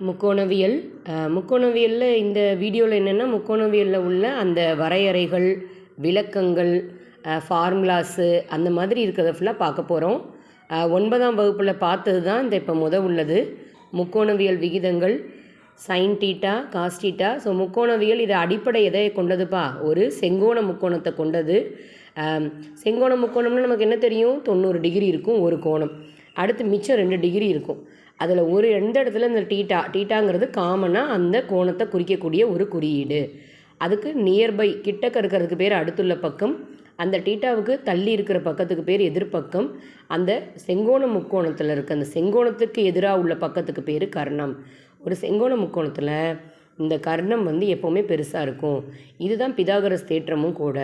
முக்கோணவியல் முக்கோணவியலில் இந்த வீடியோவில் என்னென்னா முக்கோணவியலில் உள்ள அந்த வரையறைகள் விளக்கங்கள் ஃபார்முலாஸு அந்த மாதிரி இருக்கிறத ஃபுல்லாக பார்க்க போகிறோம் ஒன்பதாம் வகுப்பில் பார்த்தது தான் இந்த இப்போ முத உள்ளது. முக்கோணவியல் விகிதங்கள் சைன் டீட்டா காஸ்டீட்டா ஸோ முக்கோணவியல் இது அடிப்படை எதை கொண்டதுப்பா? ஒரு செங்கோண முக்கோணத்தை கொண்டது. செங்கோண முக்கோணம்னா நமக்கு என்ன தெரியும்? தொண்ணூறு டிகிரி இருக்கும் ஒரு கோணம். அடுத்து மிச்சம் ரெண்டு டிகிரி இருக்கும். அதில் ஒரு எந்த இடத்துல இந்த டீட்டா டீட்டாங்கிறது காமனாக அந்த கோணத்தை குறிக்கக்கூடிய ஒரு குறியீடு. அதுக்கு நியர்பை கிட்டக்க இருக்கிறதுக்கு பேர் அடுத்துள்ள பக்கம் அந்த டீட்டாவுக்கு தள்ளி இருக்கிற பக்கத்துக்கு பேர் எதிர்ப்பக்கம் அந்த செங்கோண முக்கோணத்தில் இருக்க அந்த செங்கோணத்துக்கு எதிராக உள்ள பக்கத்துக்கு பேர் கர்ணம். ஒரு செங்கோண முக்கோணத்தில் இந்த கர்ணம் வந்து எப்போவுமே பெருசாக இருக்கும். இதுதான் பிதாகரஸ் தேற்றமும் கூட.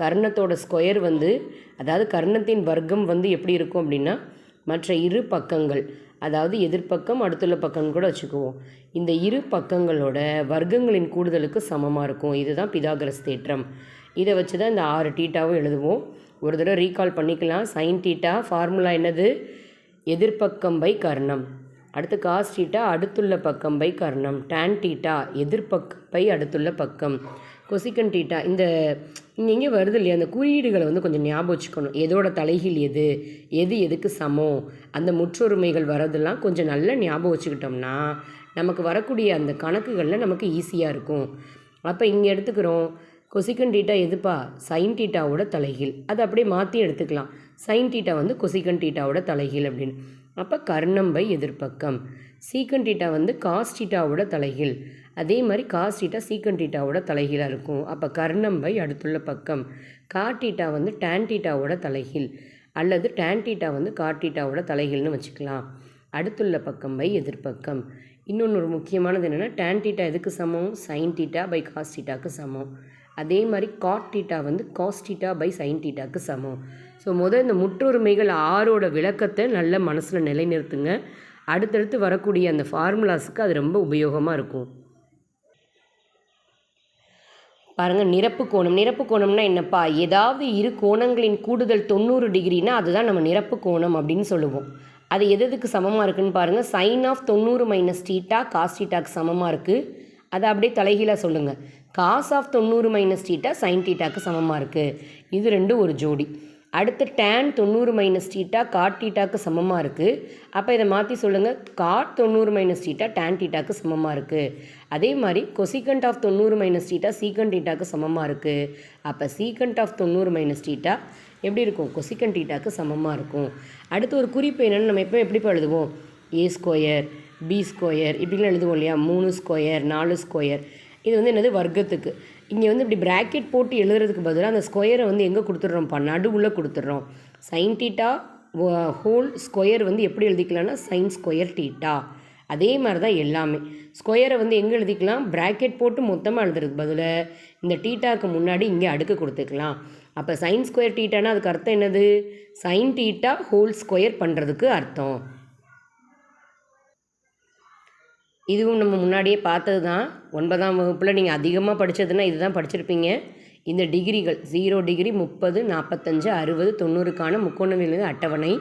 கர்ணத்தோட ஸ்கொயர் வந்து அதாவது கர்ணத்தின் வர்க்கம் வந்து எப்படி இருக்கும் அப்படின்னா மற்ற இரு பக்கங்கள் அதாவது எதிர்ப்பக்கம் அடுத்துள்ள பக்கம் கூட வச்சுக்குவோம். இந்த இரு பக்கங்களோட வர்க்கங்களின் கூடுதலுக்கு சமமாக இருக்கும். இதுதான் பிதாகரஸ் தேற்றம். இதை வச்சு தான் இந்த ஆறு டீட்டாவும் எழுதுவோம். ஒரு தடவை ரீகால் பண்ணிக்கலாம். சைன் டீட்டா ஃபார்முலா என்னது? எதிர்ப்பக்கம் பை கர்ணம். அடுத்து காஸ் டீட்டா அடுத்துள்ள பக்கம் பை கர்ணம். டேன் டீட்டா எதிர்ப்பக்கம் பை அடுத்துள்ள பக்கம். கொசிக்கன் டீட்டா இந்த இங்கே இங்கே வருது இல்லையா? அந்த குறியீடுகளை வந்து கொஞ்சம் ஞாபகம் வச்சுக்கணும். எதோட தலைகீழ் எது? எது எதுக்கு சமம்? அந்த முற்றொருமைகள் வரதெல்லாம் கொஞ்சம் நல்லா ஞாபகம் வச்சுக்கிட்டோம்னா நமக்கு வரக்கூடிய அந்த கணக்குகளில் நமக்கு ஈஸியாக இருக்கும். அப்போ இங்கே எடுத்துக்கிறோம். கொசிக்கன் டீட்டா எதுப்பா? சைன் டீட்டாவோட தலைகீழ். அதை அப்படியே மாற்றி எடுத்துக்கலாம். சைன் டீட்டா வந்து கொசிக்கன் டீட்டாவோட தலைகீழ் அப்படின்னு. அப்போ கர்ணம் பை எதிர்ப்பக்கம். சீக்கன் டீட்டா வந்து காஸ் டீட்டாவோட தலைகீழ். அதே மாதிரி காஸ் டீட்டா சீக்கன் டீட்டாவோட தலைகீழாக இருக்கும். அப்போ கர்ணம் பை அடுத்துள்ள பக்கம். காட்டீட்டா வந்து டேன் டீட்டாவோட தலைகீழ். அல்லது டேன் டீட்டா வந்து காட்டீட்டாவோட தலைகீழ்னு வச்சுக்கலாம். அடுத்துள்ள பக்கம் பை எதிர்ப்பக்கம். இன்னொன்று ஒரு முக்கியமானது என்னென்னா டேன் டீட்டா எதுக்கு சமம்? சைன் டீட்டா பை காஸ் டீட்டாக்கு சமம். அதே மாதிரி காட் டீட்டா வந்து காஸ் டீட்டா பை சைன் டீட்டாக்கு சமம். ஸோ முதல் இந்த முற்றொருமைகள் ஆறோட விளக்கத்தை நல்ல மனசில் நிலைநிறுத்துங்க. அடுத்தடுத்து வரக்கூடிய அந்த ஃபார்முலாஸுக்கு அது ரொம்ப உபயோகமாக இருக்கும். பாருங்கள் நிரப்பு கோணம். நிரப்பு கோணம்னா என்னப்பா? ஏதாவது இரு கோணங்களின் கூடுதல் தொண்ணூறு டிகிரினா அதுதான் நம்ம நிரப்பு கோணம் அப்படின்னு சொல்லுவோம். அது எது எதுக்கு சமமாக இருக்குன்னு பாருங்கள் சைன் ஆஃப் தொண்ணூறு மைனஸ் டீட்டா காஸ் டீட்டாக்கு சமமாக இருக்குது அதை அப்படியே தலைகீழாக சொல்லுங்கள் காஸ் ஆஃப் தொண்ணூறு மைனஸ் டீட்டா சைன் டீட்டாக்கு சமமாக இருக்குது இது ரெண்டும் ஒரு ஜோடி. அடுத்து டேன் தொண்ணூறு மைனஸ் டீட்டா காட் டீட்டாக்கு சமமாக இருக்குது அப்போ இதை மாற்றி சொல்லுங்கள் காட் தொண்ணூறு மைனஸ் டீட்டா டேன் டீட்டாக்கு சமமாக இருக்குது அதே மாதிரி கொசிகண்ட் ஆஃப் தொண்ணூறு மைனஸ் டீட்டா சீக்கண்ட் டீட்டாக்கு சமமாக இருக்குது அப்போ சீக்கண்ட் ஆஃப் தொண்ணூறு மைனஸ் டீட்டா எப்படி இருக்கும்? கொசிக்கண்ட் டீட்டாக்கு சமமாக இருக்கும். அடுத்து ஒரு குறிப்பு என்னென்னு நம்ம எப்போ எப்படி எழுதுவோம்? ஏ ஸ்கொயர் பி ஸ்கொயர் இப்படிலாம் எழுதுவோம் இல்லையா? மூணு ஸ்கொயர் நாலு ஸ்கொயர் இது வந்து என்னது வர்க்கத்துக்கு. இங்கே வந்து இப்படி ப்ராக்கெட் போட்டு எழுதுறதுக்கு பதிலாக அந்த ஸ்கொயரை வந்து எங்கே கொடுத்துட்றோம்ப்பா நடுவில் கொடுத்துட்றோம். சைன் டீட்டா ஹோல் ஸ்கொயர் வந்து எப்படி எழுதிக்கலாம்னா சைன் ஸ்கொயர் டீட்டா அதே மாதிரி தான் எல்லாமே ஸ்கொயரை வந்து எங்கே எழுதிக்கலாம்? ப்ராக்கெட் போட்டு மொத்தமாக எழுதுறதுக்கு பதிலாக இந்த டீட்டாக்கு முன்னாடி இங்கே அடுக்கு கொடுத்துக்கலாம். அப்போ சைன் ஸ்கொயர் டீட்டானா அதுக்கு அர்த்தம் என்னது? சைன் டீட்டா ஹோல் ஸ்கொயர் பண்ணுறதுக்கு அர்த்தம். இதுவும் நம்ம முன்னாடியே பார்த்தது தான் ஒன்பதாம் வகுப்பில் நீங்கள் அதிகமாக படித்ததுன்னா இதுதான் படிச்சிருப்பீங்க. இந்த டிகிரிகள் ஜீரோ டிகிரி முப்பது நாற்பத்தஞ்சு அறுபது தொண்ணூறுக்கான முக்கோணவியல் அட்டவணை.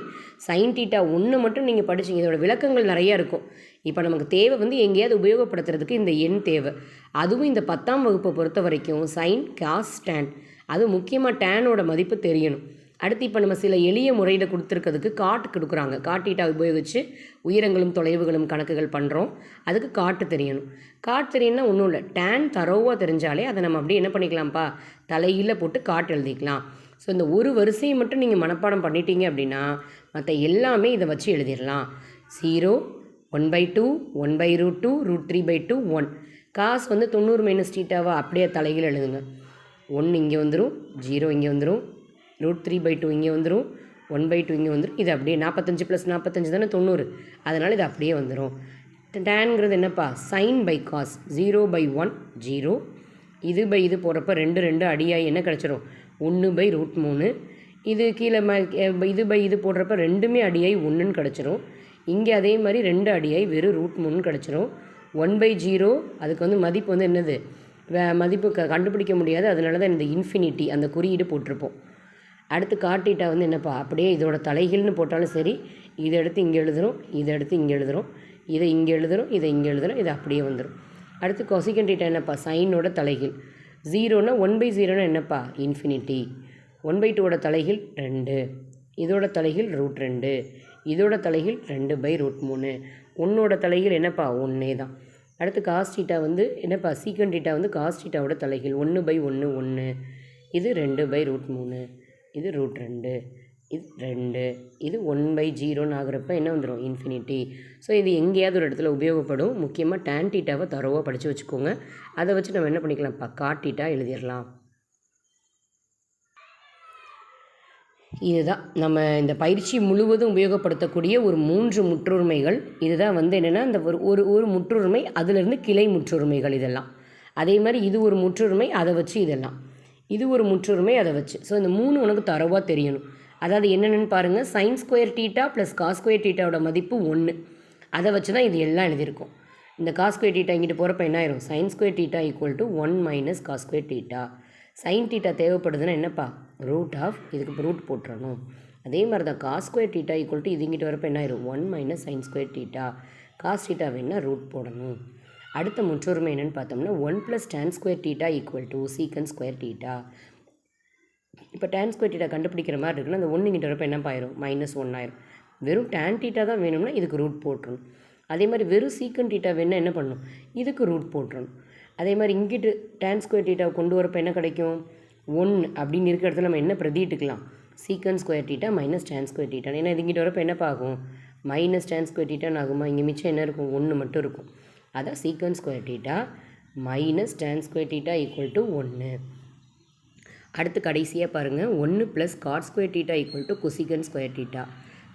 சைன் டீட்டா ஒன்று மட்டும் நீங்கள் படிச்சீங்க. இதோட விளக்கங்கள் நிறையா இருக்கும். இப்போ நமக்கு தேவை வந்து எங்கேயாவது உபயோகப்படுத்துறதுக்கு இந்த எண் தேவை. அதுவும் இந்த பத்தாம் வகுப்பை பொறுத்த வரைக்கும் சைன் காஸ் டேன். அது முக்கியமாக டேனோட மதிப்பு தெரியணும். அடுத்து இப்போ நம்ம சில எளிய முறையில் கொடுத்துருக்கிறதுக்கு காட்டு கொடுக்குறாங்க. காட்டீட்டா உபயோகித்து உயரங்களும் தொலைவுகளும் கணக்குகள் பண்ணுறோம் அதுக்கு காட்டு தெரியணும். காட்டு தெரியணும்னா ஒன்றும் இல்லை. டேன் தரோவாக தெரிஞ்சாலே அதை நம்ம அப்படியே என்ன பண்ணிக்கலாம்ப்பா? தலையில் போட்டு காட்டு எழுதிக்கலாம். ஸோ இந்த ஒரு வரிசையை மட்டும் நீங்கள் மனப்பாடம் பண்ணிட்டீங்க அப்படின்னா மற்ற எல்லாமே இதை வச்சு எழுதிடலாம். Zero one by two one by root two root three by two one cos வந்து தொண்ணூறு மைனஸ் டீட்டாவா அப்படியே தலையில் எழுதுங்க. ஒன்று இங்கே வந்துடும் ஜீரோ இங்கே வந்துடும் ரூட் த்ரீ பை டூ இங்கே வந்துடும் ஒன் பை டூ இங்கே வந்துடும் இது அப்படியே நாற்பத்தஞ்சு ப்ளஸ் நாற்பத்தஞ்சு தானே தொண்ணூறு. அதனால் இது அப்படியே வந்துடும் டேனுங்கிறது என்னப்பா? Sine by cos zero by one zero இது பை இது போகிறப்ப ரெண்டு ரெண்டு அடியாகி என்ன கிடச்சிரும்? ஒன்று பை ரூட் மூணு. இது கீழே ம இது பை இது போடுறப்ப ரெண்டுமே அடியாய் ஒன்றுன்னு கிடச்சிரும். இங்கே அதே மாதிரி ரெண்டு அடியாய் வெறும் ரூட் மூணுன்னு கிடச்சிரும். ஒன் பை ஜீரோ அதுக்கு வந்து மதிப்பு வந்து என்னது? வே மதிப்பு க கண்டுபிடிக்க முடியாது. அதனால தான் இந்த இன்ஃபினிட்டி அந்த குறியீடு போட்டிருப்போம். அடுத்து காட்டிட்டா வந்து என்னப்பா அப்படியே இதோட தலைகள்னு போட்டாலும் சரி இதை எடுத்து இங்கே எழுதுகிறோம் இதை எடுத்து இங்கே எழுதுகிறோம் இதை இங்கே எழுதுகிறோம் இதை இங்கே எழுதுகிறோம் இது அப்படியே வந்துடும் அடுத்து கொசிகன் டீட்டா என்னப்பா சைனோட தலைகீழ். ஜீரோனா ஒன் பை ஜீரோனா என்னப்பா இன்ஃபினிட்டி ஒன் பை டூவோட தலைகீழ் ரெண்டு. இதோட தலைகீழ் ரூட் ரெண்டு. இதோட தலைகீழ் ரெண்டு பை ரூட் மூணு. ஒன்னோட தலைகீழ் என்னப்பா ஒன்றே தான். அடுத்து காஸ்டீட்டா வந்து என்னப்பா சீக்கன் டீட்டா வந்து காஸ்டீட்டாவோட தலைகீழ் ஒன்று பை ஒன்று ஒன்று இது ரெண்டு பை ரூட் மூணு. இது ரூட் ரெண்டு இது ரெண்டு இது ஒன் பை ஜீரோன்னு ஆகுறப்ப என்ன வந்துடும் இன்ஃபினிட்டி ஸோ இது எங்கேயாவது ஒரு இடத்துல உபயோகப்படும். முக்கியமாக டேன் டீட்டாவை தரவாக படித்து வச்சுக்கோங்க. அதை வச்சு நம்ம என்ன பண்ணிக்கலாம்ப்பா காட்டீட்டா எழுதிடலாம். இதுதான். நம்ம இந்த பயிற்சி முழுவதும் உபயோகப்படுத்தக்கூடிய ஒரு மூன்று முற்றுரிமைகள். இதுதான் வந்து என்னென்னா இந்த ஒரு ஒரு ஒரு முற்றுரிமை அதிலிருந்து கிளை முற்றுரிமைகள் இதெல்லாம். அதே மாதிரி இது ஒரு முற்றுரிமை அதை வச்சு இதெல்லாம். இது ஒரு முற்றுரிமை அதை வச்சு. ஸோ இந்த மூணு உனக்கு தரவாக தெரியணும். அதாவது என்னென்னு பாருங்கள் sine square theta plus cos square டீட்டாவோட மதிப்பு ஒன்று அதை வச்சு தான் இது எல்லாம் எழுதியிருக்கும். இந்த காஸ் ஸ்கொயர் டீட்டா இங்கிட்டு போகிறப்ப என்ன ஆயிரும்? Sine square theta equal to one minus cos square theta sine theta தேவைப்படுதுன்னா என்னப்பா? ரூட் ஆஃப் இதுக்கு இப்போ ரூட் போட்டுறணும். அதே மாதிரி தான் cos square theta equal to இது இங்கிட்டு வரப்போ என்ன ஆயிரும்? One minus sine square theta cos theta வேணால் ரூட் போடணும். அடுத்த முற்றொருமை என்னென்னு பார்த்தோம்னா one plus tan square theta equal to secant square theta இப்போ டேன் ஸ்கொயர் டீட்டா கண்டுபிடிக்கிற மாதிரி இருக்குன்னா அந்த ஒன்று இங்கிட்ட வரப்போ என்ன ஆயிரும்? மைனஸ் ஒன் ஆயிரும். வெறும் டேன் டீட்டா தான் வேணும்னா இதுக்கு ரூட் போட்டுரும் அதே மாதிரி வெறும் சீக்கன் டீட்டா வேணால் என்ன பண்ணணும்? இதுக்கு ரூட் போட்டுரும் அதே மாதிரி இங்கிட்டு டேன் ஸ்கொயர் டீட்டாவை கொண்டு வரப்போ என்ன கிடைக்கும்? ஒன்று அப்படின்னு இருக்கிற இடத்துல நம்ம என்ன பிரதிட்டுக்கலாம் secant square theta minus tan square theta ஏன்னா இது இங்கிட்ட வரப்போ என்னப்பாகும் மைனஸ் டேன் ஸ்கொயர் டீட்டான்னு ஆகுமா? இங்கே மிச்சம் என்ன இருக்கும்? ஒன்று மட்டும் இருக்கும். அதான் secant square theta minus tan square theta equal to ஒன்று அடுத்து கடைசியாக பாருங்கள் ஒன்று plus cot square theta equal to cosecant square theta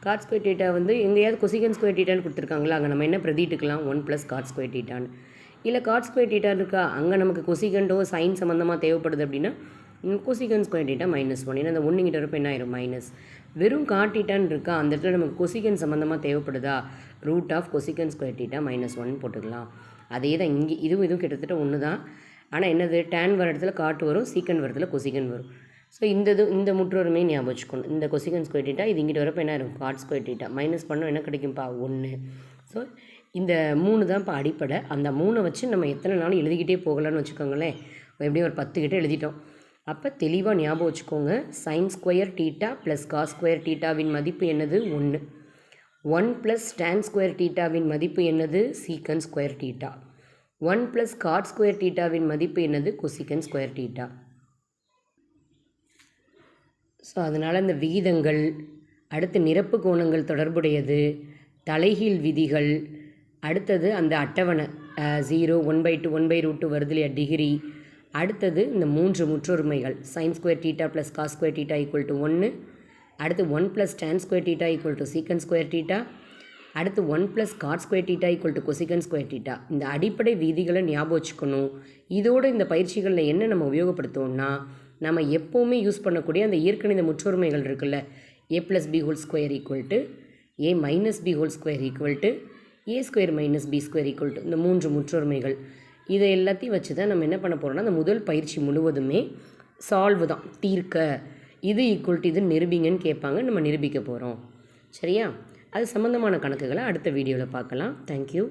cot square theta வந்து எங்கேயாவது கொசிகன் ஸ்கொயர் டீட்டான்னு கொடுத்துருக்காங்களா? அங்கே நம்ம என்ன பிரதிட்டுக்கலாம்? ஒன் ப்ளஸ் காட் ஸ்கொயர் டீட்டான்னு இல்லை காட் ஸ்கொயர் டீட்டா இருக்கா? அங்கே நமக்கு கொசிகண்டோ சைன் சம்மந்தமாக தேவைப்படுது அப்படின்னா cosecant square theta minus one ஏன்னா அந்த ஒன்று கிட்ட வரப்போ என்ன ஆயிரும் மைனஸ் வெறும் காட்டிட்டான்னு இருக்கா? அந்த இடத்துல நமக்கு கொசிகன் சம்மந்தமாக தேவைப்படுதா? Root of cosecant square theta minus one போட்டுக்கலாம். அதே தான் இங்கே இதுவும் இதுவும் கிட்டத்தட்ட ஒன்று தான் ஆனால் என்னது? டேன் வர இடத்துல காட்டு வரும் சீக்கன் வர இடத்துல கொசிகன் வரும். ஸோ இந்த இது இந்த முற்றோருமே ஞாபகம் வச்சுக்கணும். இந்த கொசிகன் ஸ்கொயர் டீட்டா இது இங்கிட்ட வரப்போ என்ன இருக்கும் காட் ஸ்கொயர் டீட்டா மைனஸ் பண்ணோம் என்ன கிடைக்கும்ப்பா ஒன்று ஸோ இந்த மூணு தான் இப்போ அடிப்படை. அந்த மூணை வச்சு நம்ம எத்தனை நாளும் எழுதிக்கிட்டே போகலான்னு வச்சுக்கோங்களேன். எப்படியும் ஒரு பத்து கிட்ட எழுதிட்டோம். அப்போ தெளிவாக ஞாபகம் வச்சுக்கோங்க. Sine square theta plus cos square டீட்டாவின் மதிப்பு என்னது? ஒன்று ஒன் ப்ளஸ் டேன் ஸ்கொயர் டீட்டாவின் மதிப்பு என்னது? Secant square theta one plus cot square டீட்டாவின் மதிப்பு என்னது? கொசிக்கன் ஸ்கொயர் டீட்டா ஸோ அதனால் இந்த விகிதங்கள் அடுத்து நிரப்பு கோணங்கள் தொடர்புடையது தலைகீழ் விதிகள் அடுத்தது அந்த அட்டவணை zero one by two one by root two வருது இல்லையா? டிகிரி அடுத்தது இந்த மூன்று முற்றொருமைகள். Sine square theta plus cos square theta equal to ஒன்று அடுத்து one plus tan square theta equal to secant square theta அடுத்து one plus cot square theta equal to cosecant square theta இந்த அடிப்படை விதிகளை ஞாபகம் வச்சுக்கணும். இதோட இந்த பயிற்சிகளில் என்ன நம்ம உபயோகப்படுத்துவோம்னா நம்ம எப்போவுமே யூஸ் பண்ணக்கூடிய அந்த இயற்கணித முற்றொருமைகள் இருக்குல்ல. A plus B whole square equal to A minus B whole square equal to A square minus B square equal to இந்த மூன்று முற்றொருமைகள். இதை எல்லாத்தையும் வச்சு தான் நம்ம என்ன பண்ண போகிறோம்னா அந்த முதல் பயிற்சி முழுவதுமே சால்வு தான் தீர்க்க. இது ஈக்குவல் டு இது நிரூபிங்கன்னு கேட்பாங்க நம்ம நிரூபிக்க போகிறோம் சரியா? அது சம்மந்தமான கணக்குகளை அடுத்த வீடியோவில் பார்க்கலாம். தேங்க்யூ